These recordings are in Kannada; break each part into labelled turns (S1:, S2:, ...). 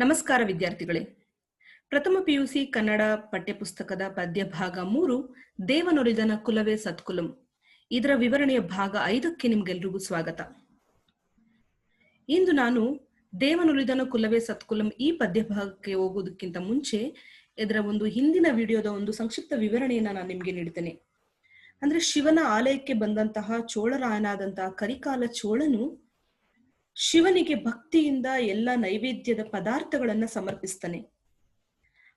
S1: ನಮಸ್ಕಾರ ವಿದ್ಯಾರ್ಥಿಗಳೇ. ಪ್ರಥಮ ಪಿಯುಸಿ ಕನ್ನಡ ಪಠ್ಯಪುಸ್ತಕದ ಪದ್ಯ ಭಾಗ ಮೂರು, ದೇವನೊರಿದನ ಕುಲವೇ ಸತ್ಕುಲಂ. ಇದರ ವಿವರಣೆಯ ಭಾಗ ಐದಕ್ಕೆ ನಿಮ್ಗೆಲ್ರಿಗೂ ಸ್ವಾಗತ. ಇಂದು ನಾನು ದೇವನುಲಿದನ ಕುಲವೇ ಸತ್ಕುಲಂ ಈ ಪದ್ಯ ಭಾಗಕ್ಕೆ ಹೋಗೋದಕ್ಕಿಂತ ಮುಂಚೆ ಇದರ ಒಂದು ಹಿಂದಿನ ವಿಡಿಯೋದ ಒಂದು ಸಂಕ್ಷಿಪ್ತ ವಿವರಣೆಯನ್ನ ನಾನು ನಿಮ್ಗೆ ನೀಡ್ತೇನೆ. ಅಂದ್ರೆ ಶಿವನ ಆಲಯಕ್ಕೆ ಬಂದಂತಹ ಚೋಳರಾಯನಾದಂತಹ ಕರಿಕಾಲ ಚೋಳನು ಶಿವನಿಗೆ ಭಕ್ತಿಯಿಂದ ಎಲ್ಲ ನೈವೇದ್ಯದ ಪದಾರ್ಥಗಳನ್ನ ಸಮರ್ಪಿಸ್ತಾನೆ.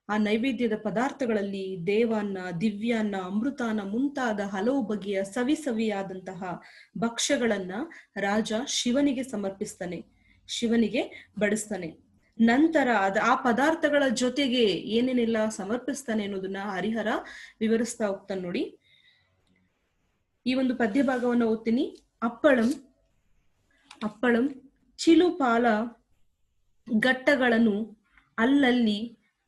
S1: ಆ ನೈವೇದ್ಯದ ಪದಾರ್ಥಗಳಲ್ಲಿ ದೇವಾನ್ನ, ದಿವ್ಯಾನ್ನ, ಅಮೃತಾನ ಮುಂತಾದ ಹಲವು ಬಗೆಯ ಸವಿ ಸವಿಯಾದಂತಹ ಭಕ್ಷ್ಯಗಳನ್ನ ರಾಜ ಶಿವನಿಗೆ ಸಮರ್ಪಿಸ್ತಾನೆ. ಶಿವನಿಗೆ ಬಡಿಸ್ತಾನೆ. ನಂತರ ಅದ ಆ ಪದಾರ್ಥಗಳ ಜೊತೆಗೆ ಏನೇನೆಲ್ಲ ಸಮರ್ಪಿಸ್ತಾನೆ ಅನ್ನೋದನ್ನ ಹರಿಹರ ವಿವರಿಸ್ತಾ ಹೋಗ್ತಾನೆ ನೋಡಿ. ಈ ಒಂದು ಪದ್ಯ ಭಾಗವನ್ನ ಓದ್ತೀನಿ. ಅಪ್ಪಳಂ ಅಪ್ಪಳಂ ಚಿಲುಪಾಲ ಘಟ್ಟಗಳನ್ನು ಅಲ್ಲಲ್ಲಿ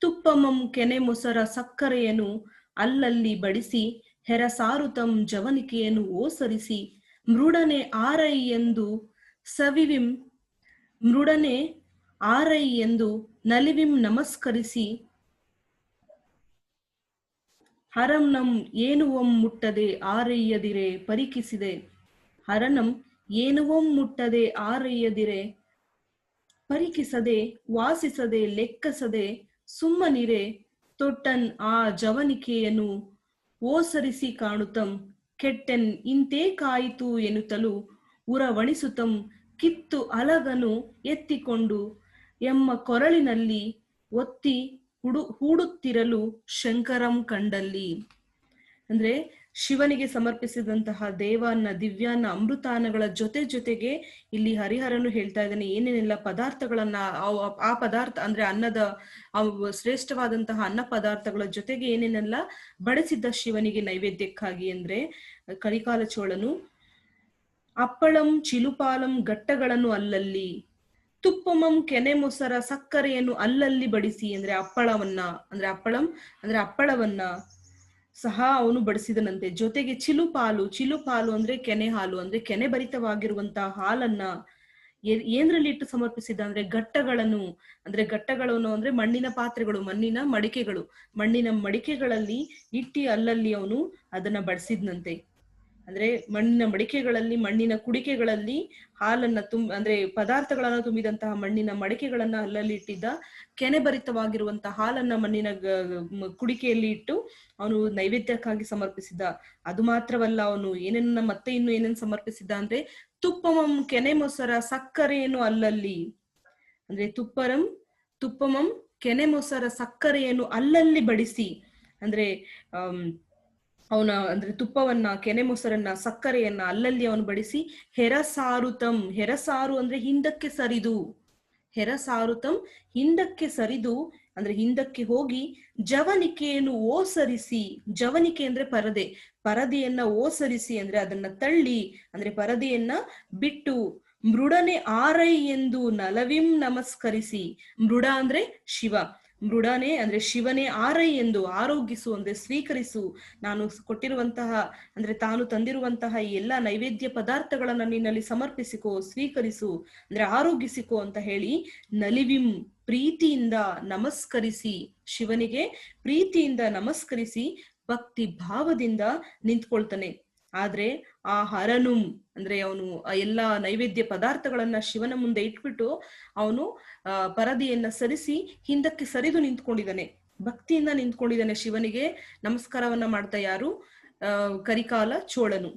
S1: ತುಪ್ಪಮಂ ಕೆನೆ ಮೊಸರ ಸಕ್ಕರೆಯನ್ನು ಅಲ್ಲಲ್ಲಿ ಬಡಿಸಿ ಹೆರಸಾರುತಂ ಜವನಿಕೆಯನ್ನು ಓಸರಿಸಿ ಮೃಡನೆ ಆರೈ ಎಂದು ಸವಿವಿಂ ಮೃಡನೆ ಆರೈ ಎಂದು ನಲಿವಿಂ ನಮಸ್ಕರಿಸಿ ಹರಂನಂ ಏನುವಂ ಮುಟ್ಟದೆ ಆರೈಯದಿರೆ, ಪರಿಕಿಸಿದೆ. ಹರನಂ ಏನುವಂ ಮುಟ್ಟದೆ ಆರೈಯದಿರೆ ಪರಿಕಿಸದೆ, ವಾಸಿಸದೆ, ಲೆಕ್ಕಸದೆ, ಸುಮ್ಮನಿರೆ? ತೊಟ್ಟನ್ ಆ ಜವನಿಕೆಯನ್ನು ಓಸರಿಸಿ ಕಾಣುತ್ತಂ ಕೆಟ್ಟೆನ್ ಇಂತೇ ಕಾಯಿತು ಎನ್ನುತ್ತಲೂ ಉರವಣಿಸುತ್ತಂ ಕಿತ್ತು ಅಲಗನು ಎತ್ತಿಕೊಂಡು ಎಮ್ಮ ಕೊರಳಿನಲ್ಲಿ ಒತ್ತಿ ಹುಡು ಹೂಡುತ್ತಿರಲು ಶಂಕರಂ ಕಂಡಲ್ಲಿ. ಅಂದ್ರೆ ಶಿವನಿಗೆ ಸಮರ್ಪಿಸಿದಂತಹ ದೇವಾನ್ನ ದಿವ್ಯಾನ್ನ ಅಮೃತಾನಗಳ ಜೊತೆ ಜೊತೆಗೆ ಇಲ್ಲಿ ಹರಿಹರನು ಹೇಳ್ತಾ ಇದ್ದಾನೆ, ಏನೇನೆಲ್ಲ ಪದಾರ್ಥಗಳನ್ನ ಆ ಪದಾರ್ಥ ಅಂದ್ರೆ ಅನ್ನದ ಶ್ರೇಷ್ಠವಾದಂತಹ ಅನ್ನ ಪದಾರ್ಥಗಳ ಜೊತೆಗೆ ಏನೇನೆಲ್ಲ ಬಡಿಸಿದ್ದ ಶಿವನಿಗೆ ನೈವೇದ್ಯಕ್ಕಾಗಿ ಅಂದ್ರೆ ಕರಿಕಾಲ ಚೋಳನು, ಅಪ್ಪಳಂ, ಚಿಲುಪಾಲಂ ಘಟ್ಟಗಳನ್ನು ಅಲ್ಲಲ್ಲಿ, ತುಪ್ಪಮಂ ಕೆನೆ ಮೊಸರ ಸಕ್ಕರೆಯನ್ನು ಅಲ್ಲಲ್ಲಿ ಬಡಿಸಿ ಅಂದ್ರೆ ಅಪ್ಪಳವನ್ನ, ಅಂದ್ರೆ ಅಪ್ಪಳಂ, ಅಂದ್ರೆ ಅಪ್ಪಳವನ್ನ ಸಹ ಅವನು ಬಡಿಸಿದನಂತೆ. ಜೊತೆಗೆ ಚಿಲುಪಾಲು ಚಿಲುಪಾಲು ಅಂದ್ರೆ ಕೆನೆ ಹಾಲು, ಅಂದ್ರೆ ಕೆನೆ ಭರಿತವಾಗಿರುವಂತಹ ಹಾಲನ್ನ ಏನ್ರಲ್ಲಿ ಇಟ್ಟು ಸಮರ್ಪಿಸಿದ ಅಂದ್ರೆ ಘಟ್ಟಗಳನ್ನು ಅಂದ್ರೆ ಘಟ್ಟಗಳನ್ನು ಅಂದ್ರೆ ಮಣ್ಣಿನ ಪಾತ್ರೆಗಳು, ಮಣ್ಣಿನ ಮಡಿಕೆಗಳು. ಮಣ್ಣಿನ ಮಡಿಕೆಗಳಲ್ಲಿ ಇಟ್ಟಿ ಅಲ್ಲಲ್ಲಿ ಅವನು ಅದನ್ನ ಬಡಿಸಿದ್ನಂತೆ. ಅಂದ್ರೆ ಮಣ್ಣಿನ ಮಡಿಕೆಗಳಲ್ಲಿ, ಮಣ್ಣಿನ ಕುಡಿಕೆಗಳಲ್ಲಿ ಹಾಲನ್ನ ತುಂಬ ಅಂದ್ರೆ ಪದಾರ್ಥಗಳನ್ನ ತುಂಬಿದಂತಹ ಮಣ್ಣಿನ ಮಡಿಕೆಗಳನ್ನ ಅಲ್ಲಲ್ಲಿ ಇಟ್ಟಿದ್ದ ಕೆನೆಭರಿತವಾಗಿರುವಂತಹ ಹಾಲನ್ನ ಮಣ್ಣಿನ ಕುಡಿಕೆಯಲ್ಲಿ ಇಟ್ಟು ಅವನು ನೈವೇದ್ಯಕ್ಕಾಗಿ ಸಮರ್ಪಿಸಿದ್ದ. ಅದು ಮಾತ್ರವಲ್ಲ, ಅವನು ಏನೇನ ಮತ್ತೆ ಇನ್ನು ಏನೇನ್ ಸಮರ್ಪಿಸಿದ್ದ ಅಂದ್ರೆ ತುಪ್ಪಮಂ ಕೆನೆ ಮೊಸರ ಸಕ್ಕರೆಯನ್ನು ಅಲ್ಲಲ್ಲಿ. ಅಂದ್ರೆ ತುಪ್ಪರಂ, ತುಪ್ಪಮಂ ಕೆನೆ ಮೊಸರ ಸಕ್ಕರೆಯನ್ನು ಅಲ್ಲಲ್ಲಿ ಬಡಿಸಿ. ಅಂದ್ರೆ ಅಹ್ ಅವನ ಅಂದ್ರೆ ತುಪ್ಪವನ್ನ, ಕೆನೆ ಮೊಸರನ್ನ, ಸಕ್ಕರೆಯನ್ನ ಅಲ್ಲಲ್ಲಿ ಅವನು ಬಡಿಸಿ ಹೆರಸಾರುತಂ. ಹೆರಸಾರು ಅಂದ್ರೆ ಹಿಂದಕ್ಕೆ ಸರಿದು. ಹೆರಸಾರುತಂ ಹಿಂದಕ್ಕೆ ಸರಿದು. ಅಂದ್ರೆ ಹಿಂದಕ್ಕೆ ಹೋಗಿ ಜವನಿಕೆಯನ್ನು ಓಸರಿಸಿ. ಜವನಿಕೆ ಅಂದ್ರೆ ಪರದೆ. ಪರದೆಯನ್ನ ಓಸರಿಸಿ ಅಂದ್ರೆ ಅದನ್ನ ತಳ್ಳಿ. ಅಂದ್ರೆ ಪರದೆಯನ್ನ ಬಿಟ್ಟು ಮೃಡನೆ ಆರೈ ಎಂದು ನಲವಿಂ ನಮಸ್ಕರಿಸಿ. ಮೃಡ ಅಂದ್ರೆ ಶಿವ. ಮೃಡನೆ ಅಂದ್ರೆ ಶಿವನೇ ಆರೈ ಎಂದು ಆರೋಗ್ಯಿಸು ಅಂದ್ರೆ ಸ್ವೀಕರಿಸು. ನಾನು ಕೊಟ್ಟಿರುವಂತಹ ಅಂದ್ರೆ ತಾನು ತಂದಿರುವಂತಹ ಎಲ್ಲಾ ನೈವೇದ್ಯ ಪದಾರ್ಥಗಳನ್ನ ನಿನ್ನಲ್ಲಿ ಸಮರ್ಪಿಸಿಕೋ, ಸ್ವೀಕರಿಸು ಅಂದ್ರೆ ಆರೋಗ್ಯಿಸಿಕೋ ಅಂತ ಹೇಳಿ ನಲಿವಿಂ ಪ್ರೀತಿಯಿಂದ ನಮಸ್ಕರಿಸಿ, ಶಿವನಿಗೆ ಪ್ರೀತಿಯಿಂದ ನಮಸ್ಕರಿಸಿ ಭಕ್ತಿ ಭಾವದಿಂದ ನಿಂತ್ಕೊಳ್ತಾನೆ. ಆದ್ರೆ ಆ ಹರನು ಅಂದ್ರೆ ಅವನು ಎಲ್ಲಾ ನೈವೇದ್ಯ ಪದಾರ್ಥಗಳನ್ನ ಶಿವನ ಮುಂದೆ ಇಟ್ಬಿಟ್ಟು ಅವನು ಪರದೆಯನ್ನ ಸರಿಸಿ ಹಿಂದಕ್ಕೆ ಸರಿದು ನಿಂತ್ಕೊಂಡಿದ್ದಾನೆ. ಭಕ್ತಿಯಿಂದ ನಿಂತ್ಕೊಂಡಿದ್ದಾನೆ ಶಿವನಿಗೆ. ನಮಸ್ಕಾರವನ್ನ ಮಾಡ್ತಾ ಯಾರು? ಕರಿಕಾಲ ಚೋಳನು.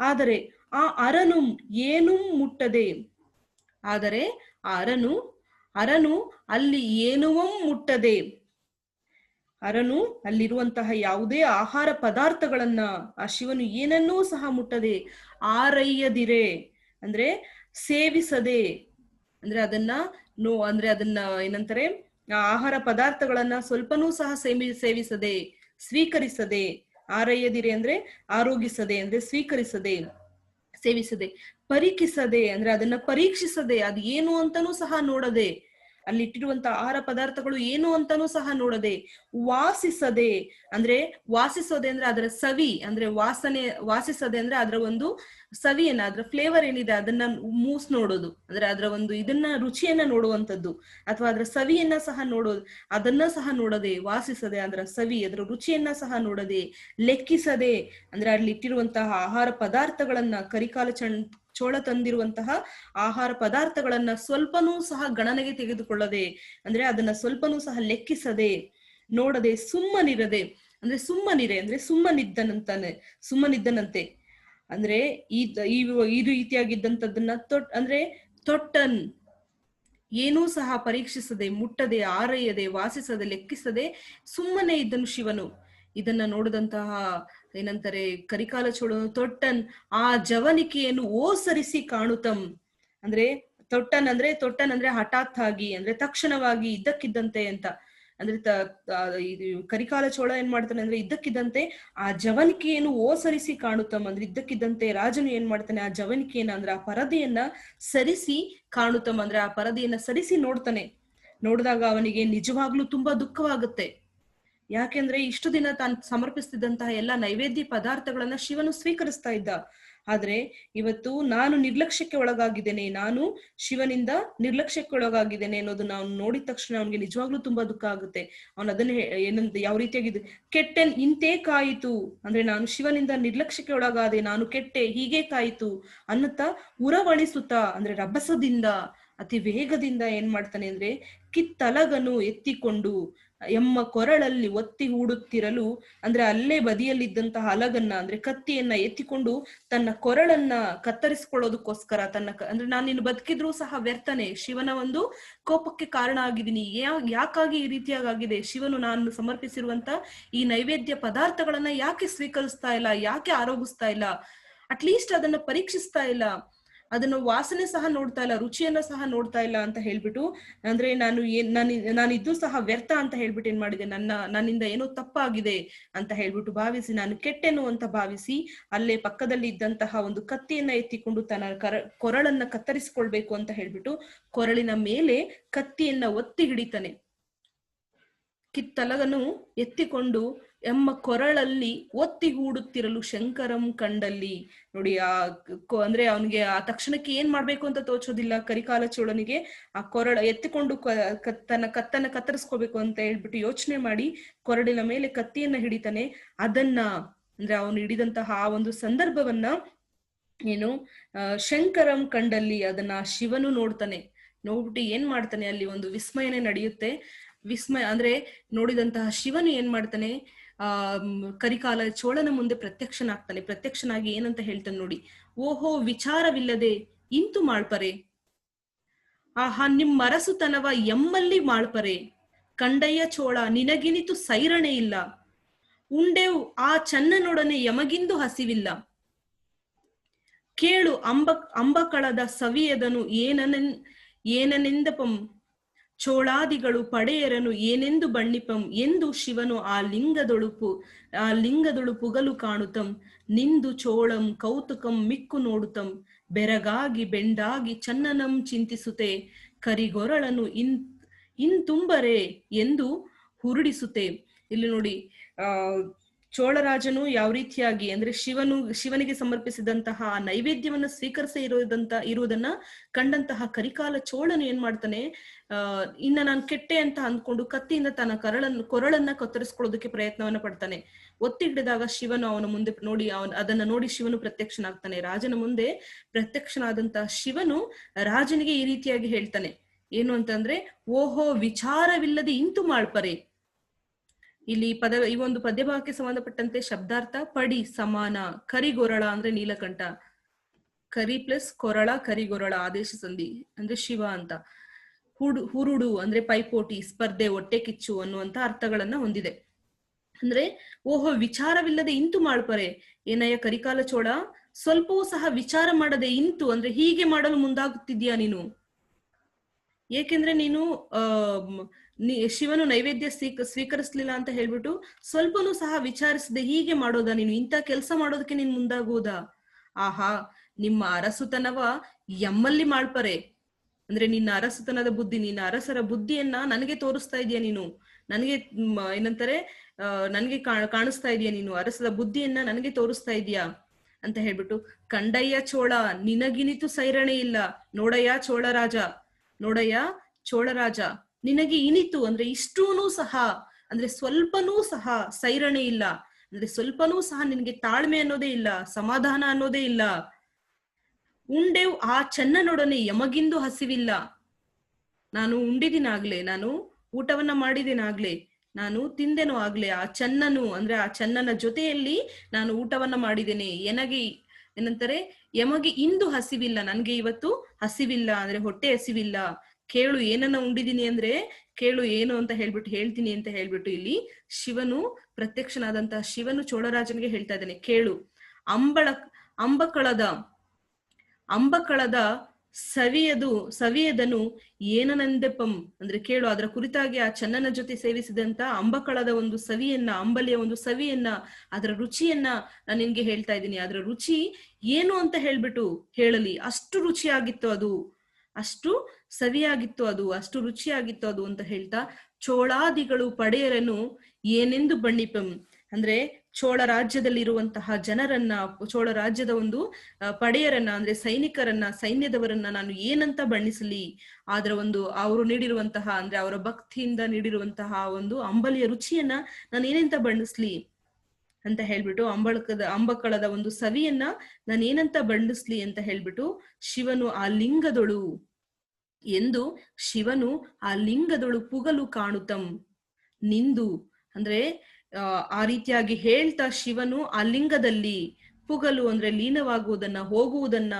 S1: ಆದರೆ ಆ ಅರನು ಏನೂ ಮುಟ್ಟದೆ. ಆದರೆ ಆ ಅರನು ಅರನು ಅಲ್ಲಿ ಏನುವಂ ಮುಟ್ಟದೆ. ಅರನು ಅಲ್ಲಿರುವಂತಹ ಯಾವುದೇ ಆಹಾರ ಪದಾರ್ಥಗಳನ್ನ ಆ ಶಿವನು ಏನನ್ನೂ ಸಹ ಮುಟ್ಟದೆ. ಆರಯ್ಯದಿರೆ. ಅಂದ್ರೆ ಸೇವಿಸದೆ. ಅಂದ್ರೆ ಅದನ್ನ ನೋ, ಅಂದ್ರೆ ಅದನ್ನ ಏನಂತಾರೆ? ಆಹಾರ ಪದಾರ್ಥಗಳನ್ನ ಸ್ವಲ್ಪನೂ ಸಹ ಸೇವಿ ಸೇವಿಸದೆ, ಸ್ವೀಕರಿಸದೆ. ಆರಯ್ಯದಿರೆ ಅಂದ್ರೆ ಆರೋಗಿಸದೆ ಅಂದ್ರೆ ಸ್ವೀಕರಿಸದೆ, ಸೇವಿಸದೆ. ಪರೀಕ್ಷಿಸದೆ ಅಂದ್ರೆ ಅದನ್ನ ಪರೀಕ್ಷಿಸದೆ, ಅದು ಏನು ಅಂತಾನೂ ಸಹ ನೋಡದೆ. ಅಲ್ಲಿ ಇಟ್ಟಿರುವಂತಹ ಆಹಾರ ಪದಾರ್ಥಗಳು ಏನು ಅಂತಾನೂ ಸಹ ನೋಡದೆ ವಾಸಿಸದೆ, ಅಂದ್ರೆ ವಾಸಿಸೋದೆ ಅಂದ್ರೆ ಅದರ ಸವಿ, ಅಂದ್ರೆ ವಾಸನೆ, ವಾಸಿಸದೆ ಅಂದ್ರೆ ಅದರ ಒಂದು ಸವಿಯನ್ನ, ಅದ್ರ ಫ್ಲೇವರ್ ಏನಿದೆ ಅದನ್ನ ಮೂಸ್ ನೋಡೋದು, ಅಂದ್ರೆ ಅದರ ಒಂದು ಇದನ್ನ ರುಚಿಯನ್ನ ನೋಡುವಂತದ್ದು ಅಥವಾ ಅದರ ಸವಿಯನ್ನ ಸಹ ನೋಡೋದು ಅದನ್ನ ಸಹ ನೋಡದೆ ವಾಸಿಸದೆ ಅದರ ಸವಿ, ಅದರ ರುಚಿಯನ್ನ ಸಹ ನೋಡದೆ ಲೆಕ್ಕಿಸದೆ, ಅಂದ್ರೆ ಅಲ್ಲಿ ಇಟ್ಟಿರುವಂತಹ ಆಹಾರ ಪದಾರ್ಥಗಳನ್ನ ಕರಿಕಾಲ ಚೋಳ ತಂದಿರುವಂತಹ ಆಹಾರ ಪದಾರ್ಥಗಳನ್ನ ಸ್ವಲ್ಪನೂ ಸಹ ಗಣನೆಗೆ ತೆಗೆದುಕೊಳ್ಳದೆ, ಅಂದ್ರೆ ಅದನ್ನ ಸ್ವಲ್ಪನೂ ಸಹ ಲೆಕ್ಕಿಸದೆ, ನೋಡದೆ, ಸುಮ್ಮನಿರದೆ, ಅಂದ್ರೆ ಸುಮ್ಮನಿರೆ, ಅಂದ್ರೆ ಸುಮ್ಮನಿದ್ದನಂತಾನೆ, ಸುಮ್ಮನಿದ್ದನಂತೆ. ಅಂದ್ರೆ ಈ ಈ ರೀತಿಯಾಗಿದ್ದಂಥದ್ದನ್ನ ತೊಟ್, ಅಂದ್ರೆ ತೊಟ್ಟನ್ ಏನೂ ಸಹ ಪರೀಕ್ಷಿಸದೆ, ಮುಟ್ಟದೆ, ಆರೈಯದೆ, ವಾಸಿಸದೆ, ಲೆಕ್ಕಿಸದೆ ಸುಮ್ಮನೆ ಇದ್ದನು ಶಿವನು. ಇದನ್ನ ನೋಡಿದಂತಹ ಏನಂತಾರೆ, ಕರಿಕಾಲ ಚೋಳನು ತೊಟ್ಟನ್, ಆ ಜವನಿಕೆಯನ್ನು ಓಸರಿಸಿ ಕಾಣುತ್ತಂ ಅಂದ್ರೆ ತೊಟ್ಟನ್ ಅಂದ್ರೆ ತೊಟ್ಟನ್ ಅಂದ್ರೆ ಹಠಾತ್ ಆಗಿ ಅಂದ್ರೆ ತಕ್ಷಣವಾಗಿ ಇದ್ದಕ್ಕಿದ್ದಂತೆ ಅಂತ. ಅಂದ್ರೆ ಕರಿಕಾಲ ಚೋಳ ಏನ್ ಮಾಡ್ತಾನೆ ಅಂದ್ರೆ ಇದ್ದಕ್ಕಿದ್ದಂತೆ, ಆ ಜವನಿಕೆಯನ್ನು ಓಸರಿಸಿ ಕಾಣುತ್ತಮ್ ಅಂದ್ರೆ ಇದ್ದಕ್ಕಿದ್ದಂತೆ ರಾಜನು ಏನ್ ಮಾಡ್ತಾನೆ, ಆ ಜವನಿಕೆಯನ್ನ ಅಂದ್ರೆ ಆ ಪರದೆಯನ್ನ ಸರಿಸಿ ಕಾಣುತ್ತಂ ಅಂದ್ರೆ ಆ ಪರದೆಯನ್ನ ಸರಿಸಿ ನೋಡ್ತಾನೆ. ನೋಡಿದಾಗ ಅವನಿಗೆ ನಿಜವಾಗ್ಲೂ ತುಂಬಾ ದುಃಖವಾಗುತ್ತೆ. ಯಾಕೆಂದ್ರೆ ಇಷ್ಟು ದಿನ ತಾನು ಸಮರ್ಪಿಸ್ತಿದ್ದಂತಹ ಎಲ್ಲ ನೈವೇದ್ಯ ಪದಾರ್ಥಗಳನ್ನ ಶಿವನು ಸ್ವೀಕರಿಸ್ತಾ ಇದ್ದ. ಆದ್ರೆ ಇವತ್ತು ನಾನು ನಿರ್ಲಕ್ಷ್ಯಕ್ಕೆ ಒಳಗಾಗಿದ್ದೇನೆ, ನಾನು ಶಿವನಿಂದ ನಿರ್ಲಕ್ಷ್ಯಕ್ಕೆ ಒಳಗಾಗಿದ್ದೇನೆ ಅನ್ನೋದು ನಾವು ನೋಡಿದ ತಕ್ಷಣ ಅವನಿಗೆ ನಿಜವಾಗ್ಲೂ ತುಂಬಾ ದುಃಖ ಆಗುತ್ತೆ. ಅವನು ಅದನ್ನ ಏನಂತ ಯಾವ ರೀತಿಯಾಗಿ ಕೆಟ್ಟೆ ಇಂತೇ ಕಾಯಿತು, ಅಂದ್ರೆ ನಾನು ಶಿವನಿಂದ ನಿರ್ಲಕ್ಷ್ಯಕ್ಕೆ ಒಳಗಾದೆ, ನಾನು ಕೆಟ್ಟೆ, ಹೀಗೆ ಕಾಯಿತು ಅನ್ನುತ್ತಾ ಉರವಣಿಸುತ್ತಾ, ಅಂದ್ರೆ ರಭಸದಿಂದ, ಅತಿ ವೇಗದಿಂದ ಏನ್ ಮಾಡ್ತಾನೆ ಅಂದ್ರೆ ಕಿತ್ತಲಗನು ಎತ್ತಿಕೊಂಡು ಎಮ್ಮ ಕೊರಳಲ್ಲಿ ಒತ್ತಿ ಹೂಡುತ್ತಿರಲು, ಅಂದ್ರೆ ಅಲ್ಲೇ ಬದಿಯಲ್ಲಿದ್ದಂತಹ ಹಲಗನ್ನ, ಅಂದ್ರೆ ಕತ್ತಿಯನ್ನ ಎತ್ತಿಕೊಂಡು ತನ್ನ ಕೊರಳನ್ನ ಕತ್ತರಿಸಿಕೊಳ್ಳೋದಕ್ಕೋಸ್ಕರ ತನ್ನ ಅಂದ್ರೆ ನಾನು ನೀನು ಬದುಕಿದ್ರು ಸಹ ವ್ಯರ್ಥನೆ. ಶಿವನ ಒಂದು ಕೋಪಕ್ಕೆ ಕಾರಣ ಆಗಿದ್ದೀನಿ. ಯಾ- ಯಾಕಾಗಿ ಈ ರೀತಿಯಾಗಿದೆ ಶಿವನು ನಾನು ಸಮರ್ಪಿಸಿರುವಂತ ಈ ನೈವೇದ್ಯ ಪದಾರ್ಥಗಳನ್ನ ಯಾಕೆ ಸ್ವೀಕರಿಸ್ತಾ ಇಲ್ಲ? ಯಾಕೆ ಆರೋಗಿಸ್ತಾ ಇಲ್ಲ? ಅಟ್ಲೀಸ್ಟ್ ಅದನ್ನ ಪರೀಕ್ಷಿಸ್ತಾ ಇಲ್ಲ. ಅದನ್ನ ವಾಸನೆ ಸಹ ನೋಡ್ತಾ ಇಲ್ಲ, ರುಚಿಯನ್ನ ಸಹ ನೋಡ್ತಾ ಇಲ್ಲ ಅಂತ ಹೇಳ್ಬಿಟ್ಟು, ಅಂದ್ರೆ ನಾನು ಏನ್, ನಾನು ನಾನು ಸಹ ವ್ಯರ್ಥ ಅಂತ ಹೇಳ್ಬಿಟ್ಟು ಏನ್ ಮಾಡಿದೆ, ನನ್ನ, ನನ್ನಿಂದ ಏನೋ ತಪ್ಪಾಗಿದೆ ಅಂತ ಹೇಳ್ಬಿಟ್ಟು ಭಾವಿಸಿ, ನಾನು ಕೆಟ್ಟೆನು ಅಂತ ಭಾವಿಸಿ, ಅಲ್ಲೇ ಪಕ್ಕದಲ್ಲಿ ಇದ್ದಂತಹ ಒಂದು ಕತ್ತಿಯನ್ನ ಎತ್ತಿಕೊಂಡು ತನ್ನ ಕರ, ಕೊರಳನ್ನ ಕತ್ತರಿಸಿಕೊಳ್ಬೇಕು ಅಂತ ಹೇಳ್ಬಿಟ್ಟು ಕೊರಳಿನ ಮೇಲೆ ಕತ್ತಿಯನ್ನ ಒತ್ತಿ ಹಿಡಿತಾನೆ. ಕಿತ್ತಲಗನು ಎತ್ತಿಕೊಂಡು ಎಮ್ಮ ಕೊರಳಲ್ಲಿ ಒತ್ತಿ ಹೂಡುತ್ತಿರಲು ಶಂಕರಂ ಕಂಡಲ್ಲಿ. ನೋಡಿ, ಆ ಅಂದ್ರೆ ಅವನಿಗೆ ಆ ತಕ್ಷಣಕ್ಕೆ ಏನ್ ಮಾಡ್ಬೇಕು ಅಂತ ತೋಚೋದಿಲ್ಲ ಕರಿಕಾಲ ಚೋಳನಿಗೆ. ಆ ಕೊರಳ ಎತ್ತಿಕೊಂಡು ತನ್ನ ಕತ್ತನ್ನ ಕತ್ತರಿಸ್ಕೋಬೇಕು ಅಂತ ಹೇಳ್ಬಿಟ್ಟು ಯೋಚನೆ ಮಾಡಿ ಕೊರಳಿನ ಮೇಲೆ ಕತ್ತಿಯನ್ನ ಹಿಡಿತಾನೆ. ಅದನ್ನ, ಅಂದ್ರೆ ಅವನು ಹಿಡಿದಂತಹ ಆ ಒಂದು ಸಂದರ್ಭವನ್ನ ಏನು ಶಂಕರಂ ಕಂಡಲ್ಲಿ ಅದನ್ನ ಶಿವನು ನೋಡ್ತಾನೆ. ನೋಡ್ಬಿಟ್ಟು ಏನ್ ಮಾಡ್ತಾನೆ ಅಲ್ಲಿ ಒಂದು ವಿಸ್ಮಯನೇ ನಡೆಯುತ್ತೆ. ವಿಸ್ಮಯ, ಅಂದ್ರೆ ನೋಡಿದಂತಹ ಶಿವನು ಏನ್ ಮಾಡ್ತಾನೆ? ಆ ಕರಿಕಾಲ ಚೋಳನ ಮುಂದೆ ಪ್ರತ್ಯಕ್ಷನಾಗ್ತಾನೆ. ಪ್ರತ್ಯಕ್ಷನಾಗಿ ಏನಂತ ಹೇಳ್ತಾನೆ ನೋಡಿ. ಓಹೋ, ವಿಚಾರವಿಲ್ಲದೆ ಇಂತು ಮಾಳ್ಪರೆ ಆಹಾ, ನಿಮ್ ಮರಸುತನವ ಎಮ್ಮಲ್ಲಿ ಮಾಳ್ಪರೆ ಕಂಡಯ್ಯ ಚೋಳ, ನಿನಗಿನಿತು ಸೈರಣೆ ಇಲ್ಲ. ಉಂಡೆವು ಆ ಚನ್ನನೊಡನೆ ಯಮಗಿಂದು ಹಸಿವಿಲ್ಲ. ಕೇಳು ಅಂಬ ಅಂಬಕಳದ ಸವಿಯದನು ಏನನೆನ್, ಏನನೆಂದಪಂ ಚೋಳಾದಿಗಳು ಪಡೆಯರನು ಏನೆಂದು ಬಣ್ಣಿಪಂ ಎಂದು ಶಿವನು ಆ ಲಿಂಗದೊಳುಪು, ಆ ಲಿಂಗದೊಳು ಪುಗಲು ಕಾಣುತಂ. ನಿಂದು ಚೋಳಂ ಕೌತುಕಂ ಮಿಕ್ಕು ನೋಡುತಂ. ಬೆರಗಾಗಿ ಬೆಂಡಾಗಿ ಚನ್ನನಂ ಚಿಂತಿಸುತ್ತೆ ಕರಿಗೊರಳನು ಇನ್ ಇಂತುಂಬರೆ ಎಂದು ಹುರುಡಿಸುತ್ತೆ ಇಲ್ಲಿ ನೋಡಿ, ಆ ಚೋಳರಾಜನು ಯಾವ ರೀತಿಯಾಗಿ ಅಂದ್ರೆ ಶಿವನು, ಶಿವನಿಗೆ ಸಮರ್ಪಿಸಿದಂತಹ ಆ ನೈವೇದ್ಯವನ್ನು ಸ್ವೀಕರಿಸ ಇರೋದಂತ, ಇರುವುದನ್ನ ಕಂಡಂತಹ ಕರಿಕಾಲ ಚೋಳನು ಏನ್ ಮಾಡ್ತಾನೆ? ಅಹ್ ಇನ್ನ ನಾನು ಕೆಟ್ಟೆ ಅಂತ ಅಂದ್ಕೊಂಡು ಕತ್ತಿಯಿಂದ ತನ್ನ ಕರಳನ್ನು, ಕೊರಳನ್ನ ಕತ್ತರಿಸ್ಕೊಳ್ಳೋದಕ್ಕೆ ಪ್ರಯತ್ನವನ್ನ ಪಡ್ತಾನೆ. ಒತ್ತಿ ಹಿಡಿದಾಗ ಶಿವನು ಅವನ ಮುಂದೆ ನೋಡಿ, ಅವನ್, ಅದನ್ನ ನೋಡಿ ಶಿವನು ಪ್ರತ್ಯಕ್ಷನಾಗ್ತಾನೆ. ರಾಜನ ಮುಂದೆ ಪ್ರತ್ಯಕ್ಷನಾದಂತಹ ಶಿವನು ರಾಜನಿಗೆ ಈ ರೀತಿಯಾಗಿ ಹೇಳ್ತಾನೆ. ಏನು ಅಂತಂದ್ರೆ, ಓಹೋ ವಿಚಾರವಿಲ್ಲದೆ ಇಂತು ಮಾಳ್ಪರೆ ಇಲ್ಲಿ ಪದ, ಈ ಒಂದು ಪದ್ಯಭಾಗಕ್ಕೆ ಸಂಬಂಧಪಟ್ಟಂತೆ ಶಬ್ದಾರ್ಥ, ಪಡಿ, ಸಮಾನ, ಕರಿಗೊರಳ ಅಂದ್ರೆ ನೀಲಕಂಠ. ಕರಿ ಪ್ಲಸ್ ಕೊರಳ, ಕರಿಗೊರಳ, ಆದೇಶ ಸಂಧಿ ಅಂದ್ರೆ ಶಿವ ಅಂತ. ಹುಡು, ಹುರುಡು ಅಂದ್ರೆ ಪೈಪೋಟಿ, ಸ್ಪರ್ಧೆ, ಹೊಟ್ಟೆ ಕಿಚ್ಚು ಅನ್ನುವಂತ ಅರ್ಥಗಳನ್ನ ಹೊಂದಿದೆ. ಅಂದ್ರೆ ಓಹೋ, ವಿಚಾರವಿಲ್ಲದೆ ಇಂತು ಮಾಡ್ಪರೆ ಏನಯ್ಯ ಕರಿಕಾಲ ಚೋಳ, ಸ್ವಲ್ಪವೂ ಸಹ ವಿಚಾರ ಮಾಡದೆ ಇಂತು ಅಂದ್ರೆ ಹೀಗೆ ಮಾಡಲು ಮುಂದಾಗುತ್ತಿದ್ಯಾ ನೀನು? ಏಕೆಂದ್ರೆ ನೀನು ಶಿವನು ನೈವೇದ್ಯ ಸ್ವೀಕ, ಸ್ವೀಕರಿಸ್ಲಿಲ್ಲ ಅಂತ ಹೇಳ್ಬಿಟ್ಟು ಸ್ವಲ್ಪನೂ ಸಹ ವಿಚಾರಿಸದೆ ಹೀಗೆ ಮಾಡೋದಾ ನೀನು? ಇಂಥ ಕೆಲಸ ಮಾಡೋದಕ್ಕೆ ನೀನ್ ಮುಂದಾಗುವುದಾ ಆಹಾ, ನಿಮ್ಮ ಅರಸುತನವ ಎಮ್ಮಲ್ಲಿ ಮಾಡ್ಪರೆ. ಅಂದ್ರೆ ನಿನ್ನ ಅರಸುತನದ ಬುದ್ಧಿ, ನಿನ್ನ ಅರಸರ ಬುದ್ಧಿಯನ್ನ ನನಗೆ ತೋರಿಸ್ತಾ ಇದೀಯ ನೀನು? ನನಗೆ ಏನಂತಾರೆ ನನಗೆ ಕಾಣಿಸ್ತಾ ಇದೀಯ ನೀನು? ಅರಸದ ಬುದ್ಧಿಯನ್ನ ನನಗೆ ತೋರಿಸ್ತಾ ಇದೀಯಾ? ಅಂತ ಹೇಳ್ಬಿಟ್ಟು, ಕಂಡಯ್ಯ ಚೋಳ, ನಿನಗಿನಿತು ಸೈರಣೆ ಇಲ್ಲ. ನೋಡಯ್ಯ ಚೋಳರಾಜ ನೋಡಯ್ಯ, ಚೋಳರಾಜ, ನಿನಗೆ ಇನಿತು ಅಂದ್ರೆ ಇಷ್ಟೂನು ಸಹ, ಅಂದ್ರೆ ಸ್ವಲ್ಪನೂ ಸಹ ಸೈರಣೆ ಇಲ್ಲ. ಅಂದ್ರೆ ಸ್ವಲ್ಪನೂ ಸಹ ನಿನಗೆ ತಾಳ್ಮೆ ಅನ್ನೋದೇ ಇಲ್ಲ, ಸಮಾಧಾನ ಅನ್ನೋದೇ ಇಲ್ಲ. ಉಂಡೆವು ಆ ಚೆನ್ನನೊಡನೆ ಯಮಗಿಂದು ಹಸಿವಿಲ್ಲ. ನಾನು ಉಂಡಿದಿನಾಗ್ಲೆ, ನಾನು ಊಟವನ್ನ ಮಾಡಿದಿನಾಗ್ಲೆ, ನಾನು ತಿಂದೆನೋ ಆಗ್ಲೆ, ಆ ಚೆನ್ನನು, ಅಂದ್ರೆ ಆ ಚೆನ್ನನ ಜೊತೆಯಲ್ಲಿ ನಾನು ಊಟವನ್ನ ಮಾಡಿದ್ದೇನೆ ಎನಗೆ ಏನಂತಾರೆ, ಯಮಗೆ ಇಂದು ಹಸಿವಿಲ್ಲ, ನನ್ಗೆ ಇವತ್ತು ಹಸಿವಿಲ್ಲ ಅಂದ್ರೆ ಹೊಟ್ಟೆ ಹಸಿವಿಲ್ಲ. ಕೇಳು ಏನನ್ನ ಉಂಡಿದೀನಿ ಅಂದ್ರೆ ಕೇಳು ಏನು ಅಂತ ಹೇಳ್ಬಿಟ್ಟು ಹೇಳ್ತೀನಿ ಅಂತ ಹೇಳ್ಬಿಟ್ಟು ಇಲ್ಲಿ ಶಿವನು ಪ್ರತ್ಯಕ್ಷನಾದಂತಹ ಶಿವನು ಚೋಳರಾಜನಿಗೆ ಹೇಳ್ತಾ ಇದ್ದಾನೆ, ಕೇಳು. ಅಂಬಳ, ಅಂಬಕಳದ ಅಂಬಕಳದ ಸವಿಯದು, ಸವಿಯದನು ಏನನಂದೆಪಂ? ಅಂದ್ರೆ ಕೇಳು, ಅದರ ಕುರಿತಾಗಿ ಆ ಚನ್ನನ ಜೊತೆ ಸೇವಿಸಿದಂತ ಅಂಬಕಳದ ಒಂದು ಸವಿಯನ್ನ, ಅಂಬಲಿಯ ಒಂದು ಸವಿಯನ್ನ, ಅದರ ರುಚಿಯನ್ನ ನಾನು ನಿನ್ಗೆ ಹೇಳ್ತಾ ಇದ್ದೀನಿ. ಅದರ ರುಚಿ ಏನು ಅಂತ ಹೇಳ್ಬಿಟ್ಟು ಹೇಳಲಿ. ಅಷ್ಟು ರುಚಿಯಾಗಿತ್ತು ಅದು. ಅಷ್ಟು ಸವಿಯಾಗಿತ್ತು ಅದು. ಅಷ್ಟು ರುಚಿಯಾಗಿತ್ತು ಅದು ಅಂತ ಹೇಳ್ತಾ, ಚೋಳಾದಿಗಳು ಪಡೆಯರನು ಏನೆಂದು ಬಣ್ಣಿಪಂ? ಅಂದ್ರೆ ಚೋಳ ರಾಜ್ಯದಲ್ಲಿರುವಂತಹ ಜನರನ್ನ, ಚೋಳ ರಾಜ್ಯದ ಒಂದು ಪಡೆಯರನ್ನ, ಅಂದ್ರೆ ಸೈನಿಕರನ್ನ, ಸೈನ್ಯದವರನ್ನ ನಾನು ಏನಂತ ಬಣ್ಣಿಸಲಿ? ಆದ್ರ ಒಂದು ಅವರು ನೀಡಿರುವಂತಹ, ಅಂದ್ರೆ ಅವರ ಭಕ್ತಿಯಿಂದ ನೀಡಿರುವಂತಹ ಒಂದು ಅಂಬಲಿಯ ರುಚಿಯನ್ನ ನಾನು ಏನಂತ ಬಣ್ಣಿಸ್ಲಿ? ಅಂತ ಹೇಳ್ಬಿಟ್ಟು ಅಂಬಳಕದ, ಅಂಬಕಳದ ಒಂದು ಸವಿಯನ್ನ ನಾನು ಏನಂತ ಬಣ್ಣಿಸ್ಲಿ ಅಂತ ಹೇಳ್ಬಿಟ್ಟು ಶಿವನು ಆ ಲಿಂಗದೊಳು ಎಂದು ಶಿವನು ಆ ಲಿಂಗದೊಳು ಪುಗಲು ಕಾಣುತ್ತಂ ನಿಂದು. ಅಂದ್ರೆ ಆ, ರೀತಿಯಾಗಿ ಹೇಳ್ತಾ ಶಿವನು ಆ ಲಿಂಗದಲ್ಲಿ ಪುಗಲು ಅಂದ್ರೆ ಲೀನವಾಗುವುದನ್ನ ಹೋಗುವುದನ್ನ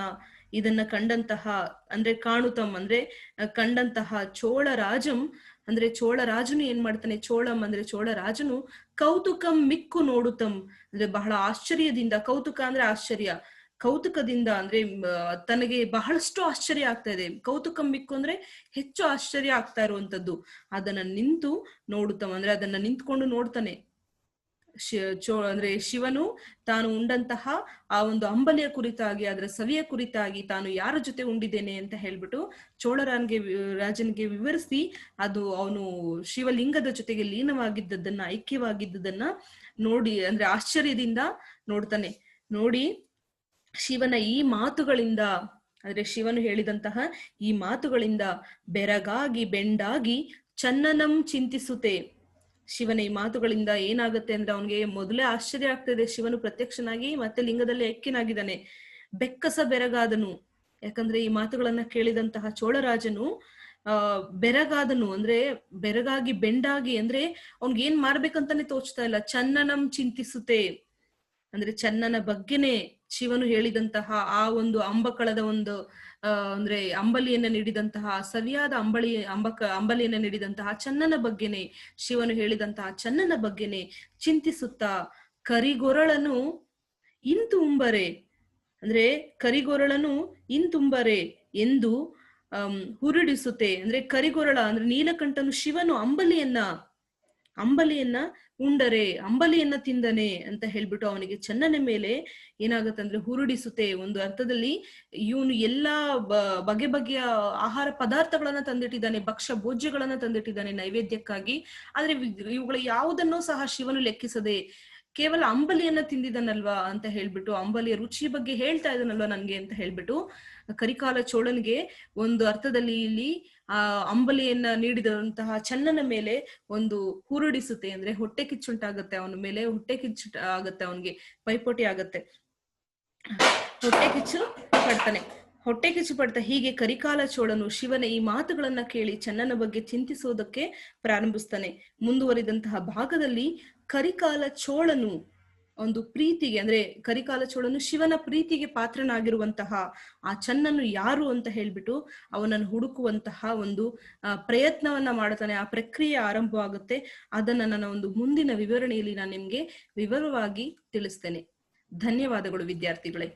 S1: ಇದನ್ನ ಕಂಡಂತಹ ಅಂದ್ರೆ ಕಾಣುತಂ ಅಂದ್ರೆ ಕಂಡಂತಹ ಚೋಳ ರಾಜಂ ಅಂದ್ರೆ ಚೋಳ ರಾಜನು ಏನ್ ಮಾಡ್ತಾನೆ? ಚೋಳಂ ಅಂದ್ರೆ ಚೋಳ ರಾಜನು ಕೌತುಕಂ ಮಿಕ್ಕು ನೋಡುತ್ತಂ ಅಂದ್ರೆ ಬಹಳ ಆಶ್ಚರ್ಯದಿಂದ ಕೌತುಕ ಅಂದ್ರೆ ಆಶ್ಚರ್ಯ ಕೌತುಕದಿಂದ ಅಂದ್ರೆ ತನಗೆ ಬಹಳಷ್ಟು ಆಶ್ಚರ್ಯ ಆಗ್ತಾ ಇದೆ. ಕೌತುಕ ಮಿಕ್ಕು ಅಂದ್ರೆ ಹೆಚ್ಚು ಆಶ್ಚರ್ಯ ಆಗ್ತಾ ಇರುವಂತದ್ದು. ಅದನ್ನ ನಿಂತು ನೋಡುತ್ತಂ ಅಂದ್ರೆ ಅದನ್ನ ನಿಂತ್ಕೊಂಡು ನೋಡ್ತಾನೆ. ಚೋ ಅಂದ್ರೆ ಶಿವನು ತಾನು ಉಂಡಂತಹ ಆ ಒಂದು ಅಂಬಲಿಯ ಕುರಿತಾಗಿ, ಅದರ ಸವಿಯ ಕುರಿತಾಗಿ ತಾನು ಯಾರ ಜೊತೆ ಉಂಡಿದ್ದೇನೆ ಅಂತ ಹೇಳ್ಬಿಟ್ಟು ಚೋಳರಾನ್ಗೆ ರಾಜನಿಗೆ ವಿವರಿಸಿ ಅದು ಅವನು ಶಿವಲಿಂಗದ ಜೊತೆಗೆ ಲೀನವಾಗಿದ್ದದನ್ನ ಐಕ್ಯವಾಗಿದ್ದದನ್ನ ನೋಡಿ, ಅಂದ್ರೆ ಆಶ್ಚರ್ಯದಿಂದ ನೋಡ್ತಾನೆ. ನೋಡಿ, ಶಿವನ ಈ ಮಾತುಗಳಿಂದ, ಅಂದ್ರೆ ಶಿವನು ಹೇಳಿದಂತಹ ಈ ಮಾತುಗಳಿಂದ ಬೆರಗಾಗಿ ಬೆಂಡಾಗಿ ಚನ್ನನಂ ಚಿಂತಿಸುತ್ತೆ ಶಿವನ ಈ ಮಾತುಗಳಿಂದ ಏನಾಗುತ್ತೆ ಅಂದ್ರೆ ಅವನಿಗೆ ಮೊದಲೇ ಆಶ್ಚರ್ಯ ಆಗ್ತದೆ. ಶಿವನು ಪ್ರತ್ಯಕ್ಷನಾಗಿ ಮತ್ತೆ ಲಿಂಗದಲ್ಲಿ ಎಕ್ಕಿನಾಗಿದ್ದಾನೆ. ಬೆಕ್ಕಸ ಬೆರಗಾದನು. ಯಾಕಂದ್ರೆ ಈ ಮಾತುಗಳನ್ನ ಕೇಳಿದಂತಹ ಚೋಳರಾಜನು, ಆ, ಬೆರಗಾದನು ಅಂದ್ರೆ ಬೆರಗಾಗಿ ಬೆಂಡಾಗಿ ಅಂದ್ರೆ ಅವ್ನ್ಗೆ ಏನ್ ಮಾಡ್ಬೇಕಂತಾನೆ ತೋಚ್ತಾ ಇಲ್ಲ. ಚನ್ನನಂ ಚಿಂತಿಸುತ್ತೆ ಅಂದ್ರೆ ಚನ್ನನ ಬಗ್ಗೆನೆ ಶಿವನು ಹೇಳಿದಂತಹ ಆ ಒಂದು ಅಂಬಕಳದ ಒಂದು ಅಂದ್ರೆ ಅಂಬಲಿಯನ್ನ ನೀಡಿದಂತಹ, ಸವಿಯಾದ ಅಂಬಳಿ, ಅಂಬಕ, ಅಂಬಲಿಯನ್ನ ನೀಡಿದಂತಹ ಚನ್ನನ ಬಗ್ಗೆನೆ, ಶಿವನು ಹೇಳಿದಂತಹ ಚನ್ನನ ಬಗ್ಗೆನೆ ಚಿಂತಿಸುತ್ತಾ ಕರಿಗೊರಳನು ಇಂತುಂಬರೆ, ಅಂದ್ರೆ ಕರಿಗೊರಳನು ಇಂತುಂಬರೆ ಎಂದು ಅಹ್ ಹುರುಡಿಸುತ್ತೆ ಅಂದ್ರೆ ಕರಿಗೊರಳ, ಅಂದ್ರೆ ನೀಲಕಂಠನು ಶಿವನು ಅಂಬಲಿಯನ್ನ ಅಂಬಲಿಯನ್ನ ಉಂಡರೆ, ಅಂಬಲಿಯನ್ನ ತಿಂದನೆ ಅಂತ ಹೇಳ್ಬಿಟ್ಟು ಅವನಿಗೆ ಚನ್ನನ ಮೇಲೆ ಏನಾಗತ್ತಂದ್ರೆ ಹುರುಡಿಸುತ್ತೆ. ಒಂದು ಅರ್ಥದಲ್ಲಿ ಇವನು ಎಲ್ಲಾ ಬಗೆ ಬಗೆಯ ಆಹಾರ ಪದಾರ್ಥಗಳನ್ನ ತಂದಿಟ್ಟಿದ್ದಾನೆ, ಭಕ್ಷ್ಯ ಭೋಜ್ಯಗಳನ್ನ ತಂದಿಟ್ಟಿದ್ದಾನೆ ನೈವೇದ್ಯಕ್ಕಾಗಿ. ಆದ್ರೆ ಇವುಗಳ ಯಾವುದನ್ನೂ ಸಹ ಶಿವನು ಲೆಕ್ಕಿಸದೆ ಕೇವಲ ಅಂಬಲಿಯನ್ನ ತಿಂದಿದ್ದಾನಲ್ವಾ ಅಂತ ಹೇಳ್ಬಿಟ್ಟು ಅಂಬಲಿಯ ರುಚಿ ಬಗ್ಗೆ ಹೇಳ್ತಾ ಇದ್ದಾನಲ್ವಾ ನನ್ಗೆ ಅಂತ ಹೇಳ್ಬಿಟ್ಟು ಕರಿಕಾಲ ಚೋಳನ್ಗೆ ಒಂದು ಅರ್ಥದಲ್ಲಿ ಇಲ್ಲಿ ಆ ಅಂಬಲಿಯನ್ನ ನೀಡಿದಂತಹ ಚನ್ನನ ಮೇಲೆ ಒಂದು ಹುರುಡಿಸುತ್ತೆ ಅಂದ್ರೆ ಹೊಟ್ಟೆ ಕಿಚ್ಚುಂಟಾಗತ್ತೆ ಅವನ ಮೇಲೆ, ಹೊಟ್ಟೆ ಕಿಚ್ಚು ಆಗತ್ತೆ ಅವನ್ಗೆ, ಪೈಪೋಟಿ ಆಗತ್ತೆ. ಹೊಟ್ಟೆ ಕಿಚ್ಚು ಪಡ್ತಾನೆ ಹೊಟ್ಟೆ ಕಿಚ್ಚು ಪಡ್ತಾ ಹೀಗೆ ಕರಿಕಾಲ ಚೋಳನು ಶಿವನ ಈ ಮಾತುಗಳನ್ನ ಕೇಳಿ ಚನ್ನನ ಬಗ್ಗೆ ಚಿಂತಿಸುವುದಕ್ಕೆ ಪ್ರಾರಂಭಿಸ್ತಾನೆ. ಮುಂದುವರಿದಂತಹ ಭಾಗದಲ್ಲಿ ಕರಿಕಾಲ ಚೋಳನು ಒಂದು ಪ್ರೀತಿಗೆ, ಅಂದ್ರೆ ಕರಿಕಾಲ ಚೋಳನು ಶಿವನ ಪ್ರೀತಿಗೆ ಪಾತ್ರನಾಗಿರುವಂತಹ ಆ ಚನ್ನನು ಯಾರು ಅಂತ ಹೇಳ್ಬಿಟ್ಟು ಅವನನ್ನು ಹುಡುಕುವಂತಹ ಒಂದು ಪ್ರಯತ್ನವನ್ನ ಮಾಡ್ತಾನೆ. ಆ ಪ್ರಕ್ರಿಯೆ ಆರಂಭವಾಗುತ್ತೆ. ಅದನ್ನ ನನ್ನ ಒಂದು ಮುಂದಿನ ವಿವರಣೆಯಲ್ಲಿ ನಾನು ನಿಮ್ಗೆ ವಿವರವಾಗಿ ತಿಳಿಸ್ತೇನೆ. ಧನ್ಯವಾದಗಳು ವಿದ್ಯಾರ್ಥಿಗಳೇ.